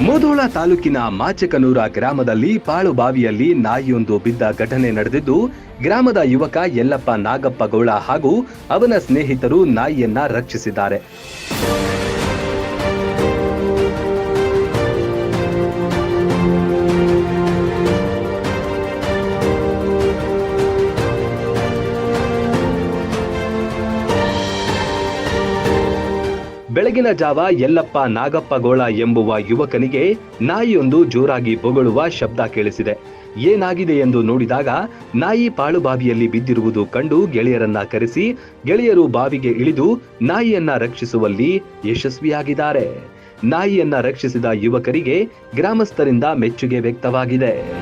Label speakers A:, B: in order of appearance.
A: ಮುಧೋಳ ತಾಲೂಕಿನ ಮಾಚಕನೂರ ಗ್ರಾಮದಲ್ಲಿ ಪಾಳುಬಾವಿಯಲ್ಲಿ ನಾಯಿಯೊಂದು ಬಿದ್ದ ಘಟನೆ ನಡೆದಿದ್ದು, ಗ್ರಾಮದ ಯುವಕ ಯಲ್ಲಪ್ಪ ನಾಗಪ್ಪ ಗೌಳ ಹಾಗೂ ಅವನ ಸ್ನೇಹಿತರು ನಾಯಿಯನ್ನ ರಕ್ಷಿಸಿದ್ದಾರೆ. ಬೆಳಗಿನ ಜಾವ ಯಲ್ಲಪ್ಪ ನಾಗಪ್ಪಗೋಳ ಎಂಬುವ ಯುವಕನಿಗೆ ನಾಯಿಯೊಂದು ಜೋರಾಗಿ ಬೊಗಳುವ ಶಬ್ದ ಕೇಳಿಸಿದೆ. ಏನಾಗಿದೆ ಎಂದು ನೋಡಿದಾಗ ನಾಯಿ ಪಾಳುಬಾವಿಯಲ್ಲಿ ಬಿದ್ದಿರುವುದು ಕಂಡು ಗೆಳೆಯರನ್ನ ಕರೆಸಿ ಗೆಳೆಯರು ಬಾವಿಗೆ ಇಳಿದು ನಾಯಿಯನ್ನ ರಕ್ಷಿಸುವಲ್ಲಿ ಯಶಸ್ವಿಯಾಗಿದ್ದಾರೆ. ನಾಯಿಯನ್ನ ರಕ್ಷಿಸಿದ ಯುವಕರಿಗೆ ಗ್ರಾಮಸ್ಥರಿಂದ ಮೆಚ್ಚುಗೆ ವ್ಯಕ್ತವಾಗಿದೆ.